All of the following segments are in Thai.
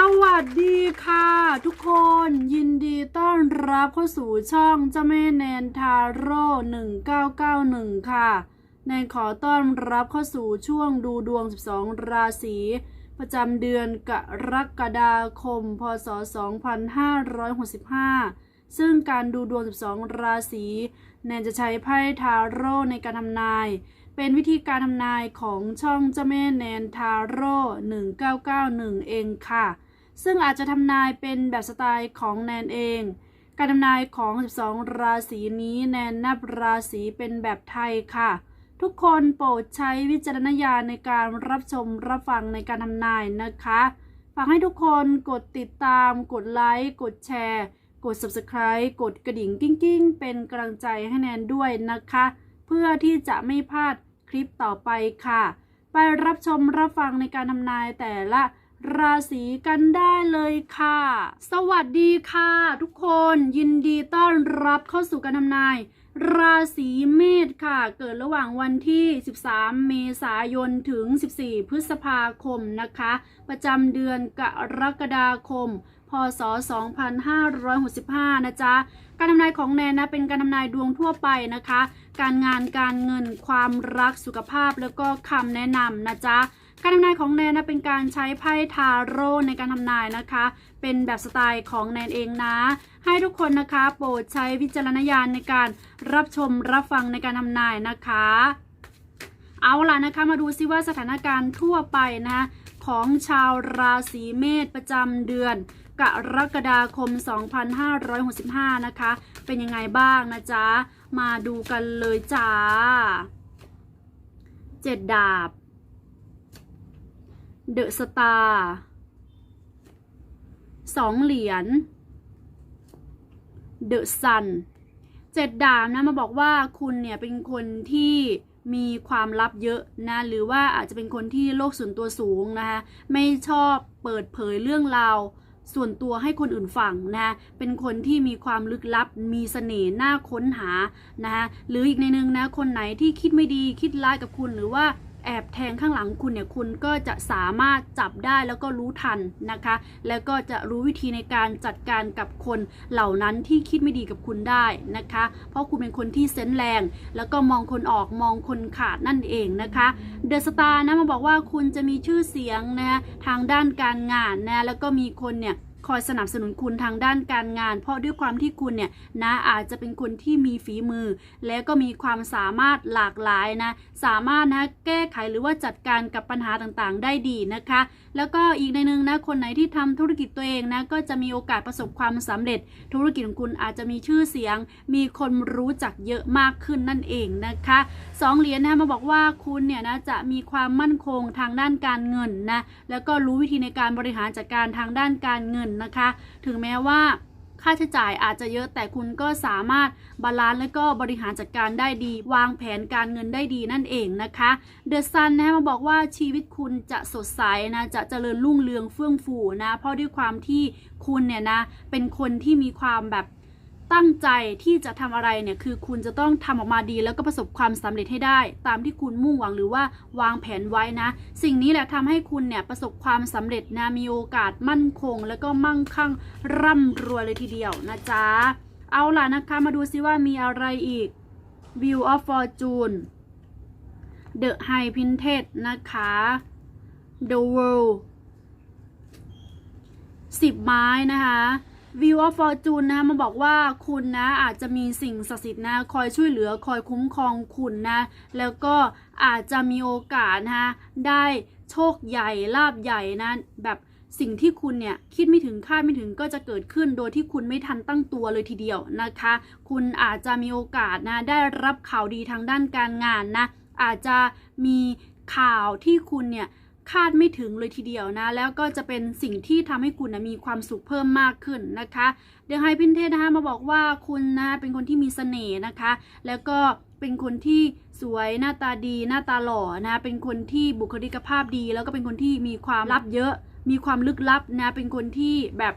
สวัสดีค่ะ ทุกคนยินดีต้อนรับเข้าสู่ช่องเจ้าแม่แนนทาโร่1991 ค่ะ แนนขอต้อนรับเข้าสู่ช่วงดูดวง 12 ราศี ประจำเดือนกรกฎาคม พศ 2565 ซึ่งการดูดวง 12 ราศี แนนจะใช้ไพ่ทาโร่ในการทำนาย เป็นวิธีการทำนายของช่องเจ้าแม่แนนทาโร่1991 เองค่ะ ซึ่งอาจจะทำนายเป็นแบบสไตล์ของแนนเอง การทำนายของ 12 ราศีนี้แนนนับราศีเป็นแบบไทยค่ะ ทุกคนโปรดใช้วิจารณญาณในการรับชมรับฟังในการทำนายนะคะฝากให้ทุกคนกดติดตาม กดไลค์ กดแชร์ กด subscribe กดกระดิ่งกิ้งกิ้งๆเป็นกำลังใจให้แนนด้วยนะคะ เพื่อที่จะไม่พลาดคลิปต่อไปค่ะ ไปรับชมรับฟังในการทำนายแต่ละ ราศีกันได้เลยค่ะ สวัสดีค่ะ ทุกคนยินดีต้อนรับเข้าสู่การทำนาย ราศีเมษค่ะ เกิดระหว่างวันที่ 13 เมษายนถึง 14 พฤษภาคมนะคะ ประจำเดือนกรกฎาคม พศ 2565 นะจ๊ะ การทำนายของแนนนะเป็นการทำนายดวงทั่วไปนะคะ การงานการเงินความรักสุขภาพแล้วก็คำแนะนำนะจ๊ะ การทำนายของแนนนะเป็นการใช้ไพ่ทาโร่ในการทำนายนะคะ เป็นแบบสไตล์ของแนนเองนะ ให้ทุกคนนะคะโปรดใช้วิจารณญาณในการรับชมรับฟังในการทำนายนะคะ เอาล่ะนะคะมาดูซิว่าสถานการณ์ทั่วไปนะของชาวราศีเมษประจำเดือนกรกฎาคม 2565 นะคะ เป็นยังไงบ้างนะจ๊ะ มาดูกันเลยจ้าเจ็ดดาบ เดอะสตาร์สองเหรียญเดอะซันเจ็ดดาบนะมาบอกว่าคุณเนี่ยเป็นคนที่มีความลับเยอะนะหรือว่าอาจจะเป็นคนที่โลกส่วนตัวสูงนะคะไม่ชอบเปิดเผยเรื่องราวส่วนตัวให้คนอื่นฟังนะเป็นคนที่มีความลึกลับ มีเสน่ห์น่าค้นหานะคะหรืออีกในหนึงนะคนไหนที่คิดไม่ดีคิดร้ายกับคุณหรือว่า แอบแทงข้างหลังคุณเนี่ยคุณก็จะสามารถจับได้แล้วก็รู้ทันนะคะ แล้วก็จะรู้วิธีในการจัดการกับคนเหล่านั้นที่คิดไม่ดีกับคุณได้นะคะ เพราะคุณเป็นคนที่เซนแรง แล้วก็มองคนออกมองคนขาดนั่นเองนะคะเดอะสตาร์นะมาบอกว่าคุณจะมีชื่อเสียงนะทางด้านการงานนะแล้วก็มีคนเนี่ย คอยสนับสนุนคุณทางด้านการงาน เพราะด้วยความที่คุณเนี่ยนะอาจจะเป็นคนที่มีฝีมือ และก็มีความสามารถหลากหลายนะสามารถนะแก้ไขหรือว่าจัดการกับปัญหาต่างๆ ได้ดีนะคะ แล้วก็อีกในหนึ่งนะคนไหนที่ทำธุรกิจตัวเองนะก็จะมีโอกาสประสบความสำเร็จ ธุรกิจของคุณอาจจะมีชื่อเสียง มีคนรู้จักเยอะมากขึ้นนั่นเองนะคะสองเหรียญนะมาบอกว่าคุณเนี่ยนะจะมีความมั่นคงทางด้านการเงินนะแล้วก็รู้วิธีในการบริหารจัดการทางด้านการเงินนะคะ ถึงแม้ว่า ค่าใช้จ่ายอาจจะเยอะแต่คุณก็สามารถบาลานซ์และก็บริหารจัดการได้ดี วางแผนการเงินได้ดีนั่นเองนะคะเดอะซันนะมาบอกว่าชีวิตคุณจะสดใสนะจะเจริญรุ่งเรืองเฟื่องฟูนะเพราะด้วยความที่คุณเนี่ยนะเป็นคนที่มีความแบบ ตั้งใจที่จะทำอะไรเนี่ยคือคุณจะต้องทำออกมาดีแล้วก็ประสบความสำเร็จให้ได้ ตามที่คุณมุ่งหวังหรือว่าวางแผนไว้นะ สิ่งนี้แหละทำให้คุณเนี่ยประสบความสำเร็จนะมีโอกาสมั่นคง แล้วก็มั่งคั่งร่ำรวยเลยทีเดียวนะจ๊ะเอาล่ะนะคะมาดูซิว่ามีอะไรอีก View of Fortune The High Printed นะคะ The World สิบไม้นะคะ View of Fortune นะคะมาบอกว่าคุณนะอาจจะมีสิ่งศักดิ์สิทธิ์นะคอยช่วยเหลือคอยคุ้มครองคุณนะ แล้วก็อาจจะมีโอกาสนะคะได้โชคใหญ่ลาบใหญ่นะแบบสิ่งที่คุณเนี่ยคิดไม่ถึงคาดไม่ถึงก็จะเกิดขึ้นโดยที่คุณไม่ทันตั้งตัวเลยทีเดียวนะคะ คุณอาจจะมีโอกาสนะได้รับข่าวดีทางด้านการงานนะอาจจะมีข่าวที่คุณเนี่ย คาดไม่ถึงเลยทีเดียวนะ แล้วก็จะเป็นสิ่งที่ทำให้คุณนะมีความสุขเพิ่มมากขึ้นนะคะ เด e h ไฮพินเทสนะคะมาบอกว่าคุณนะเป็นคนที่มีเสน่ห์นะคะ แล้วก็เป็นคนที่สวยหน้าตาดี หน้าตาหล่อนะ เป็นคนที่บุคลิกภาพดี แล้วก็เป็นคนที่มีความลับเยอะ มีความลึกลับนะ เป็นคนที่แบบ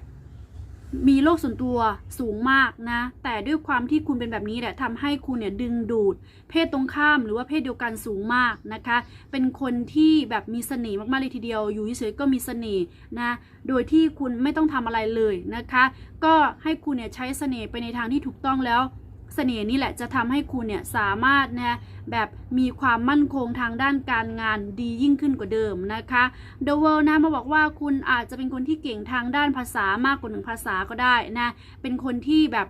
มีโลกส่วนตัวสูงมากนะ แต่ด้วยความที่คุณเป็นแบบนี้แหละทำให้คุณเนี่ยดึงดูด เพศตรงข้ามหรือว่าเพศเดียวกันสูงมากนะคะ เป็นคนที่แบบมีเสน่ห์มากๆเลยทีเดียว อยู่เฉยๆก็มีเสน่ห์นะ โดยที่คุณไม่ต้องทำอะไรเลยนะคะ ก็ให้คุณเนี่ยใช้เสน่ห์ไปในทางที่ถูกต้องแล้ว สน่ห์นี่แหละจะทำให้คุณเนี่ยสามารถนะแบบมีความมั่นคงทางด้านการงานดียิ่งขึ้นกว่าเดิมนะคะ The World นะมาบอกว่าคุณอาจจะเป็นคนที่เก่งทางด้านภาษามากกว่าหนึ่งภาษาก็ได้นะเป็นคนที่แบบ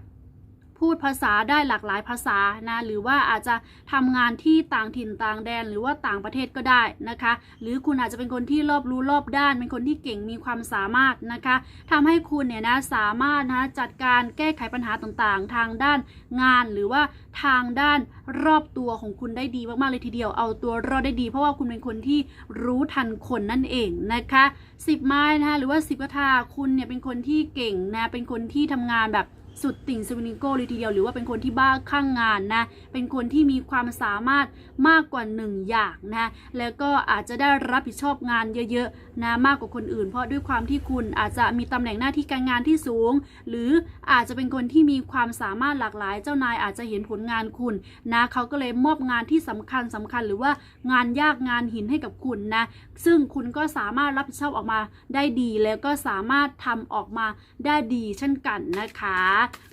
พูดภาษาได้หลากหลายภาษานะหรือว่าอาจจะทำงานที่ต่างถิ่นต่างแดน หรือว่าต่างประเทศก็ได้นะคะ หรือคุณอาจจะเป็นคนที่รอบรู้รอบด้าน เป็นคนที่เก่งมีความสามารถนะคะทำให้คุณเนี่ยนะสามารถนะจัดการแก้ไขปัญหาต่างๆ ทางด้านงานหรือว่าทางด้านรอบตัวของคุณได้ดีมากๆเลยทีเดียวเอาตัวรอดได้ดี เพราะว่าคุณเป็นคนที่รู้ทันคนนั่นเองนะคะสิบไม้นะคะหรือว่าสิบกระทาคุณเนี่ยเป็นคนที่เก่งนะเป็นคนที่ทำงานแบบ สุดติ่งสวินิโก้เลยทีเดียวหรือว่าเป็นคนที่บ้าข้างงานนะเป็นคนที่มีความสามารถมากกว่าหนึ่งอย่างนะแล้วก็อาจจะได้รับผิดชอบงานเยอะๆนะมากกว่าคนอื่น เพราะด้วยความที่คุณอาจจะมีตำแหน่งหน้าที่การงานที่สูง หรืออาจจะเป็นคนที่มีความสามารถหลากหลาย เจ้านายอาจจะเห็นผลงานคุณนะเขาก็เลยมอบงานที่สำคัญสำคัญ หรือว่างานยากงานหินให้กับคุณนะซึ่งคุณก็สามารถรับผิดชอบออกมาได้ดีแล้วก็สามารถทำออกมาได้ดีเช่นกันนะคะ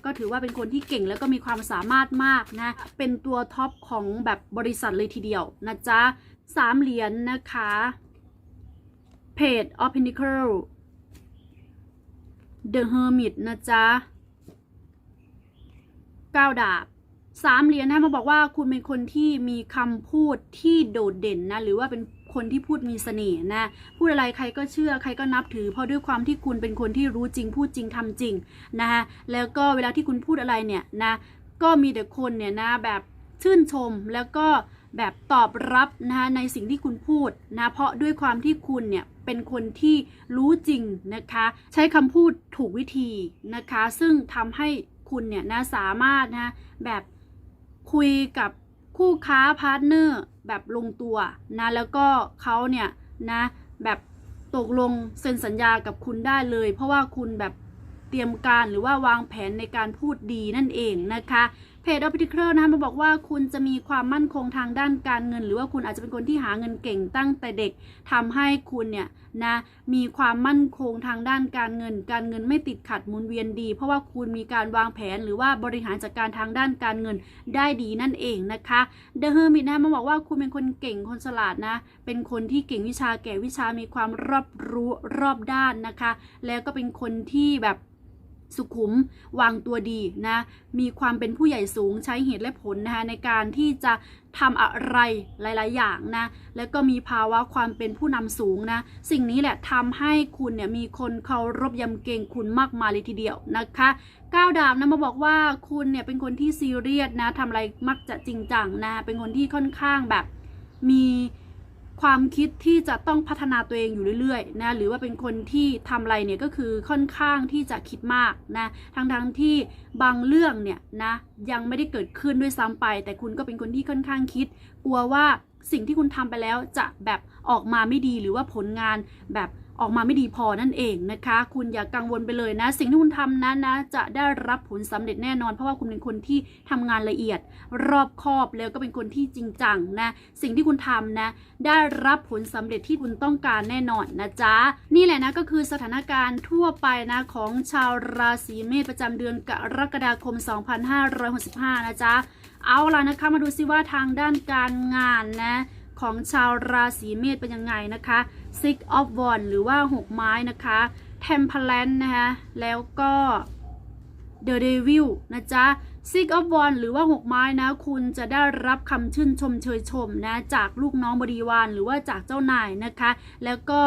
ก็ถือว่าเป็นคนที่เก่งแล้วก็มีความสามารถมากนะ เป็นตัวท็อปของแบบบริษัทเลยทีเดียวนะจ๊ะสามเหรียญนะคะ Page of Pinnacle The Hermit นะจ๊ะก้าวดาบสามเหรียญนะมาบอกว่าคุณเป็นคนที่มีคำพูดที่โดดเด่นนะ หรือว่าเป็น คนที่พูดมีเสน่ห์นะ พูดอะไรใครก็เชื่อใครก็นับถือ เพราะด้วยความที่คุณเป็นคนที่รู้จริง พูดจริงทำจริงนะคะแล้วก็เวลาที่คุณพูดอะไรเนี่ยนะก็มีแต่คนเนี่ยนะแบบชื่นชมแล้วก็แบบตอบรับนะคะในสิ่งที่คุณพูดนะเพราะด้วยความที่คุณเนี่ยเป็นคนที่รู้จริงนะคะ ใช้คำพูดถูกวิธีนะคะ ซึ่งทำให้คุณเนี่ยนะสามารถนะแบบคุยกับ คู่ค้าพาร์ทเนอร์แบบลงตัวนะแล้วก็เขาเนี่ยนะแบบตกลงเซ็นสัญญากับคุณได้เลย เพราะว่าคุณแบบเตรียมการหรือว่าวางแผนในการพูดดีนั่นเองนะคะ เพจออฟฟิเคิลนะคะมาบอกว่าคุณจะมีความมั่นคงทางด้านการเงิน หรือว่าคุณอาจจะเป็นคนที่หาเงินเก่งตั้งแต่เด็กทำให้คุณเนี่ยนะมีความมั่นคงทางด้านการเงิน การเงินไม่ติดขัดหมุนเวียนดี เพราะว่าคุณมีการวางแผนหรือว่าบริหารจัดการทางด้านการเงินได้ดีนั่นเองนะคะเดอะเฮอร์มิตนะคะมาบอกว่าคุณเป็นคนเก่งคนฉลาดนะ เป็นคนที่เก่งวิชาแก่วิชามีความรอบรู้รอบด้านนะคะ แล้วก็เป็นคนที่แบบ สุขุมวางตัวดีนะ มีความเป็นผู้ใหญ่สูงใช้เหตุและผลนะคะในการที่จะทำอะไรหลาย ๆ อย่างนะ แล้วก็มีภาวะความเป็นผู้นำสูงนะ สิ่งนี้แหละทำให้คุณเนี่ยมีคนเคารพยำเกรงคุณมากมายเลยทีเดียวนะคะก้าวดาบนะมาบอกว่าคุณเนี่ยเป็นคนที่ซีเรียสนะทำอะไรมักจะจริงจังนะ เป็นคนที่ค่อนข้างแบบมี ความคิดที่จะต้องพัฒนาตัวเองอยู่เรื่อยๆนะหรือว่าเป็นคนที่ทำอะไรเนี่ยก็คือค่อนข้างที่จะคิดมากนะทั้งๆที่บางเรื่องเนี่ยนะยังไม่ได้เกิดขึ้นด้วยซ้ำไป แต่คุณก็เป็นคนที่ค่อนข้างคิด กลัวว่าสิ่งที่คุณทำไปแล้วจะแบบออกมาไม่ดีหรือว่าผลงานแบบ ออกมาไม่ดีพอนั่นเองนะคะ คุณอย่ากกังวลไปเลยนะ สิ่งที่คุณทำนั้นนะ จะได้รับผลสำเร็จแน่นอน เพราะว่าคุณเป็นคนที่ทำงานละเอียด รอบคอบแล้วก็เป็นคนที่จริงจังนะ สิ่งที่คุณทำนะ ได้รับผลสำเร็จที่คุณต้องการแน่นอนนะจ๊ะ นี่แหละนะก็คือสถานการณ์ทั่วไปนะของชาวราศีเมษประจำเดือนกรกฎาคม 2565 นะจ๊ะ เอาล่ะนะคะมาดูซิว่าทางด้านการงานนะ ของชาวราศีเมษเป็นยังไงนะคะ Six of Wands หรือว่า 6 ไม้นะคะ Temperance นะคะแล้วก็ The Devil นะจ๊ะ Six of Wands หรือว่า 6 ไม้นะ คุณจะได้รับคำชื่นชมเชยชมนะ จากลูกน้องบริวารหรือว่าจากเจ้านายนะคะ แล้วก็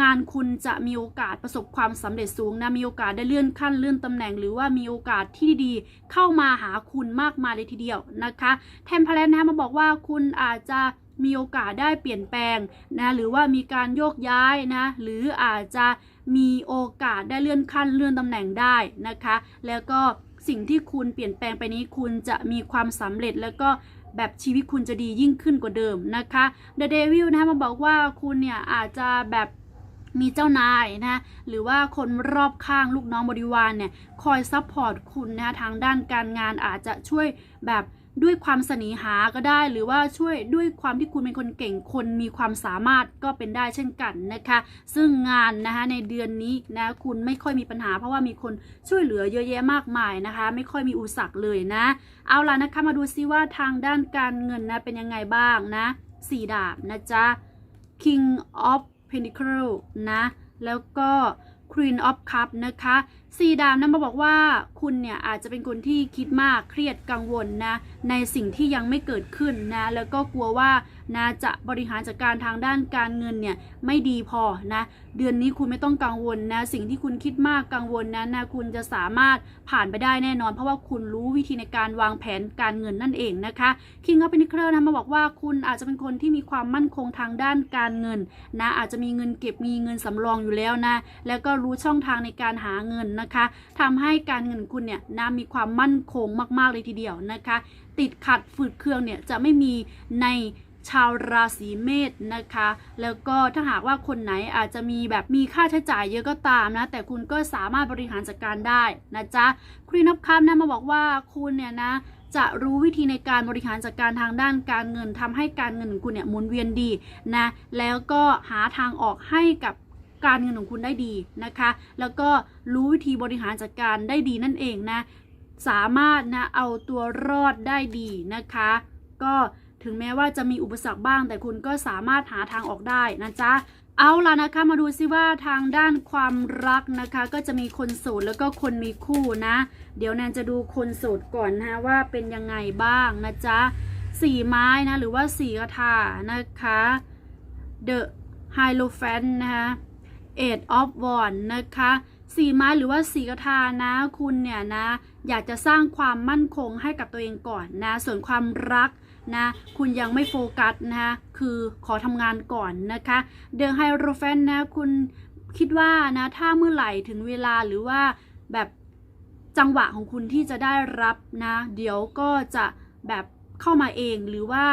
งานคุณจะมีโอกาสประสบความสำเร็จสูงนะ มีโอกาสได้เลื่อนขั้นเลื่อนตำแหน่ง หรือว่ามีโอกาสที่ดีๆ เข้ามาหาคุณมากมายเลยทีเดียวนะคะ แทมเพลนนะคะมาบอกว่าคุณอาจจะ มีโอกาสได้เปลี่ยนแปลงนะหรือว่ามีการโยกย้ายนะหรืออาจจะมีโอกาสได้เลื่อนขั้นเลื่อนตำแหน่งได้นะคะ แล้วก็สิ่งที่คุณเปลี่ยนแปลงไปนี้คุณจะมีความสำเร็จแล้วก็แบบชีวิตคุณจะดียิ่งขึ้นกว่าเดิมนะคะ The Devil นะคะมาบอกว่าคุณเนี่ยอาจจะแบบมีเจ้านายนะหรือว่าคนรอบข้างลูกน้องบริวารเนี่ยคอยซัพพอร์ตคุณนะทางด้านการงานอาจจะช่วยแบบ ด้วยความเสนิหาก็ได้ หรือว่าช่วยด้วยความที่คุณเป็นคนเก่งคนมีความสามารถก็เป็นได้เช่นกันนะคะ ซึ่งงานนะคะในเดือนนี้นะคุณไม่ค่อยมีปัญหา เพราะว่ามีคนช่วยเหลือเยอะแยะมากมายนะคะ ไม่ค่อยมีอุปสรรคเลยนะ เอาล่ะนะคะมาดูซิว่าทางด้านการเงินนะเป็นยังไงบ้างนะสี่ดาบนะจ๊ะ King of Pentacle นะ แล้วก็ Queen of Cup นะคะสี่ดาวนั้นมาบอกว่าคุณเนี่ยอาจจะเป็นคนที่คิดมากเครียดกังวลนะในสิ่งที่ยังไม่เกิดขึ้นนะแล้วก็กลัวว่านะจะบริหารจัดการทางด้านการเงินเนี่ยไม่ดีพอนะเดือนนี้คุณไม่ต้องกังวลนะสิ่งที่คุณคิดมากกังวลนั้นนะคุณจะสามารถผ่านไปได้แน่นอน เพราะว่าคุณรู้วิธีในการวางแผนการเงินนั่นเองนะคะ King of Pentacles นะมาบอกว่าคุณอาจจะเป็นคนที่มีความมั่นคงทางด้านการเงินนะอาจจะมีเงินเก็บมีเงินสำรองอยู่แล้วนะแล้วก็รู้ช่องทางในการหาเงินนะคะทำให้การเงินคุณเนี่ยนะมีความมั่นคงมากๆเลยทีเดียวนะคะ ติดขัดฝืดเคืองเนี่ยจะไม่มีในชาวราศีเมษนะคะ แล้วก็ถ้าหากว่าคนไหนอาจจะมีแบบมีค่าใช้จ่ายเยอะก็ตามนะ แต่คุณก็สามารถบริหารจัดการได้นะจ๊ะครีนับคัพนะมาบอกว่าคุณเนี่ยนะจะรู้วิธีในการบริหารจัดการทางด้านการเงินทำให้การเงินของคุณเนี่ยหมุนเวียนดีนะ แล้วก็หาทางออกให้กับ การเงินของคุณได้ดีนะคะ แล้วก็รู้วิธีบริหารจัดการได้ดีนั่นเองนะ สามารถนะเอาตัวรอดได้ดีนะคะ ก็ถึงแม้ว่าจะมีอุปสรรคบ้าง แต่คุณก็สามารถหาทางออกได้นะจ๊ะเอาล่ะนะคะมาดูซิว่าทางด้านความรักนะคะ ก็จะมีคนโสดแล้วก็คนมีคู่นะ เดี๋ยวแนนจะดูคนโสดก่อนนะว่าเป็นยังไงบ้างนะจ๊ะสี่ไม้นะหรือว่าสี่กระถานะคะ The Hierophant นะคะ Eight of Wands นะคะสีไม้หรือว่าสีกระทานะคุณเนี่ยนะ อยากจะสร้างความมั่นคงให้กับตัวเองก่อนนะ ส่วนความรักนะ คุณยังไม่โฟกัสนะคะคือขอทำงานก่อนนะคะเดอะไฮโรแฟนนะคุณคิดว่านะ ถ้าเมื่อไหร่ถึงเวลาหรือว่าแบบจังหวะของคุณที่จะได้รับนะ เดี๋ยวก็จะแบบเข้ามาเองหรือว่า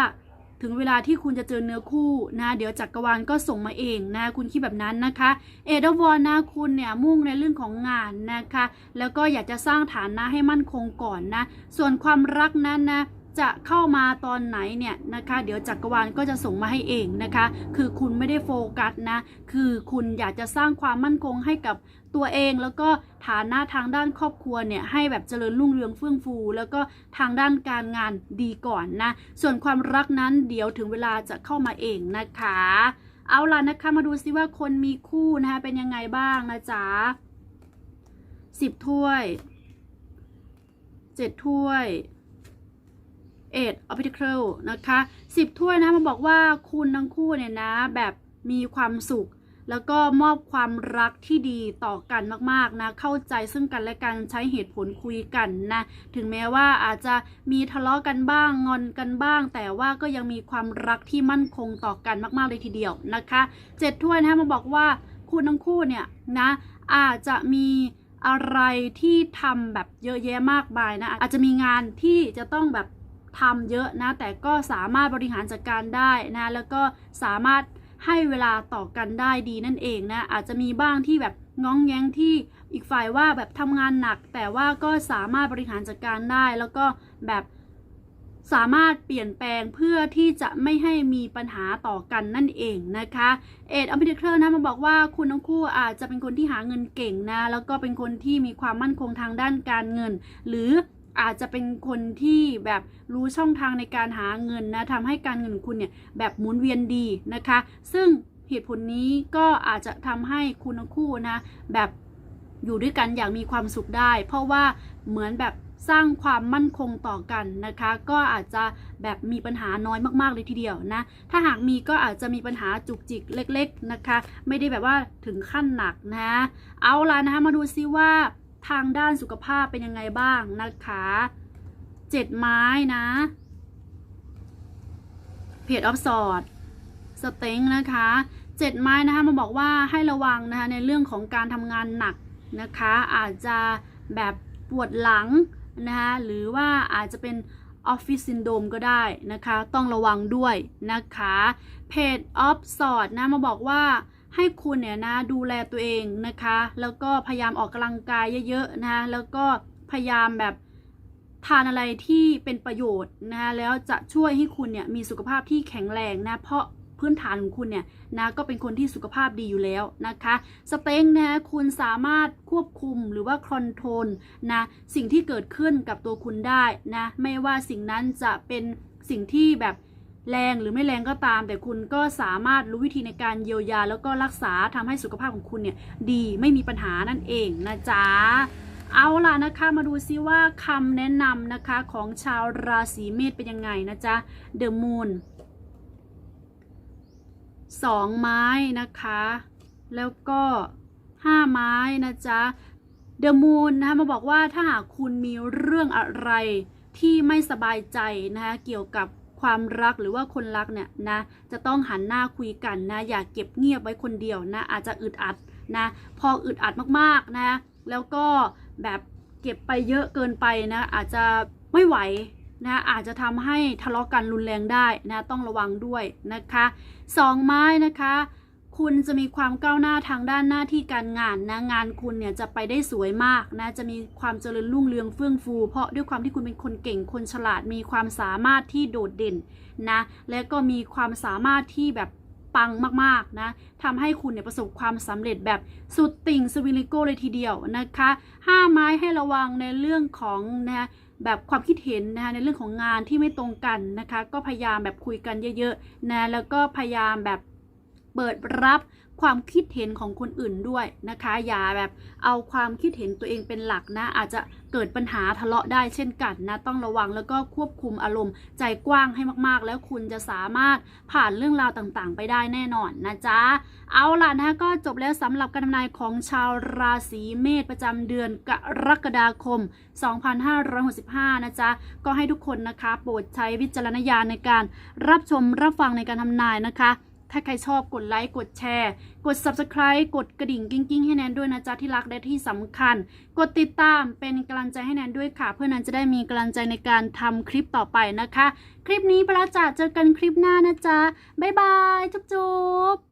ถึงเวลาที่คุณจะเจอเนื้อคู่นะเดี๋ยวจักรวาลก็ส่งมาเองนะคุณคิดแบบนั้นนะคะ เอเดวอนนะคุณเนี่ยมุ่งในเรื่องของงานนะคะ แล้วก็อยากจะสร้างฐานะให้มั่นคงก่อนนะ ส่วนความรักนั้นนะ จะเข้ามาตอนไหนเนี่ยนะคะ เดี๋ยวจักรวาลก็จะส่งมาให้เองนะคะ คือคุณไม่ได้โฟกัสนะ คือคุณอยากจะสร้างความมั่นคงให้กับตัวเองแล้วก็ฐานะทางด้านครอบครัวเนี่ยให้แบบเจริญรุ่งเรืองเฟื่องฟู แล้วก็ทางด้านการงานดีก่อนนะ ส่วนความรักนั้นเดี๋ยวถึงเวลาจะเข้ามาเองนะคะ เอาล่ะนะคะมาดูซิว่าคนมีคู่นะคะเป็นยังไงบ้างนะจ๊ะสิบถ้วยเจ็ดถ้วย เอ็ดออฟพิเคิลนะคะสิบถ้วยนะมาบอกว่าคุณทั้งคู่เนี่ยนะแบบมีความสุข แล้วก็มอบความรักที่ดีต่อกันมากๆนะ เข้าใจซึ่งกันและกันใช้เหตุผลคุยกันนะ ถึงแม้ว่าอาจจะมีทะเลาะกันบ้างงอนกันบ้าง แต่ว่าก็ยังมีความรักที่มั่นคงต่อกันมากๆเลยทีเดียวนะคะเจ็ดถ้วยนะมาบอกว่าคุณทั้งคู่เนี่ยนะอาจจะมีอะไรที่ทำแบบเยอะแยะมากมายนะ อาจจะมีงานที่จะต้องแบบ ทำเยอะนะ แต่ก็สามารถบริหารจัดการได้นะ แล้วก็สามารถให้เวลาต่อกันได้ดีนั่นเองนะ อาจจะมีบ้างที่แบบง้องแย้งที่อีกฝ่ายว่าแบบทำงานหนัก แต่ว่าก็สามารถบริหารจัดการได้ แล้วก็แบบสามารถเปลี่ยนแปลงเพื่อที่จะไม่ให้มีปัญหาต่อกันนั่นเองนะคะ เอ็ดอัมพิเทอร์นะมาบอกว่าคุณทั้งคู่อาจจะเป็นคนที่หาเงินเก่งนะ แล้วก็เป็นคนที่มีความมั่นคงทางด้านการเงิน หรือ อาจจะเป็นคนที่แบบรู้ช่องทางในการหาเงินนะทำให้การเงินของคุณเนี่ยแบบหมุนเวียนดีนะคะ ซึ่งเหตุผลนี้ก็อาจจะทำให้คุณทั้งคู่นะแบบอยู่ด้วยกันอย่างมีความสุขได้ เพราะว่าเหมือนแบบสร้างความมั่นคงต่อกันนะคะ ก็อาจจะแบบมีปัญหาน้อยมากๆเลยทีเดียวนะ ถ้าหากมีก็อาจจะมีปัญหาจุกจิกเล็ก ๆนะคะ ไม่ได้แบบว่าถึงขั้นหนักนะ เอาล่ะนะคะมาดูซิว่า ทางด้านสุขภาพเป็นยังไงบ้างนะคะเจ็ดไม้นะเพจออฟสอดสเต็งนะคะเจ็ดไม้นะคะมาบอกว่าให้ระวังนะคะในเรื่องของการทำงานหนักนะคะ อาจจะแบบปวดหลังนะคะหรือว่าอาจจะเป็นออฟฟิศซินโดมก็ได้นะคะ ต้องระวังด้วยนะคะเพจออฟสอดนะมาบอกว่า ให้คุณเนี่ยนะดูแลตัวเองนะคะ แล้วก็พยายามออกกำลังกายเยอะๆนะคะแล้วก็พยายามแบบทานอะไรที่เป็นประโยชน์นะคะแล้วจะช่วยให้คุณเนี่ยมีสุขภาพที่แข็งแรงนะเพราะพื้นฐานของคุณเนี่ยนะก็เป็นคนที่สุขภาพดีอยู่แล้วนะคะ สเต็งนะคุณสามารถควบคุมหรือว่าคอนโทรลนะสิ่งที่เกิดขึ้นกับตัวคุณได้นะไม่ว่าสิ่งนั้นจะเป็นสิ่งที่แบบ แรงหรือไม่แรงก็ตาม แต่คุณก็สามารถรู้วิธีในการเยียวยา แล้วก็รักษาทำให้สุขภาพของคุณเนี่ยดีไม่มีปัญหานั่นเองนะจ๊ะเอาล่ะนะคะมาดูซิว่าคำแนะนำนะคะของชาวราศีเมษเป็นยังไงนะจ๊ะ The Moon สองไม้นะคะ แล้วก็ห้าไม้นะจ๊ะ The Moon นะคะมาบอกว่าถ้าหากคุณมีเรื่องอะไรที่ไม่สบายใจนะคะเกี่ยวกับ ความรักหรือว่าคนรักเนี่ยนะจะต้องหันหน้าคุยกันนะอย่าเก็บเงียบไว้คนเดียวนะอาจจะอึดอัดนะพออึดอัดมากๆนะแล้วก็แบบเก็บไปเยอะเกินไปนะอาจจะไม่ไหวนะอาจจะทำให้ทะเลาะกันรุนแรงได้นะต้องระวังด้วยนะคะสองไม้นะคะ คุณจะมีความก้าวหน้าทางด้านหน้าที่การงานนะงานคุณเนี่ยจะไปได้สวยมากนะจะมีความเจริญรุ่งเรืองเฟื่องฟู เพราะด้วยความที่คุณเป็นคนเก่งคนฉลาดมีความสามารถที่โดดเด่นนะและก็มีความสามารถที่แบบปังมากๆนะทำให้คุณเนี่ยประสบความสำเร็จแบบสุดติ่งสวิลิโกเลยทีเดียวนะคะห้าไม้ให้ระวังในเรื่องของนะแบบความคิดเห็นนะคะในเรื่องของงานที่ไม่ตรงกันนะคะ ก็พยายามแบบคุยกันเยอะๆนะแล้วก็พยายามแบบ เปิดรับความคิดเห็นของคนอื่นด้วยนะคะ อย่าแบบเอาความคิดเห็นตัวเองเป็นหลักนะ อาจจะเกิดปัญหาทะเลาะได้เช่นกันนะ ต้องระวังแล้วก็ควบคุมอารมณ์ ใจกว้างให้มากๆ แล้วคุณจะสามารถผ่านเรื่องราวต่างๆ ไปได้แน่นอนนะจ๊ะ เอาล่ะนะคะก็จบแล้วสำหรับการทำนายของชาวราศีเมษประจำเดือนกรกฎาคม 2565 นะจ๊ะ ก็ให้ทุกคนนะคะ โปรดใช้วิจารณญาณในการรับชมรับฟังในการทำนายนะคะ ถ้าใครชอบกดไลค์กดแชร์ กด Subscribe กดกระดิ่งกิ้งๆให้แนนด้วยนะจ๊ะที่รักและที่สำคัญ กดติดตามเป็นกำลังใจให้แนนด้วยค่ะ เพื่อแนนจะได้มีกำลังใจในการทำคลิปต่อไปนะคะ คลิปนี้ไปแล้วจ้ะเจอกันคลิปหน้านะจ๊ะบ๊ายบายจุ๊บ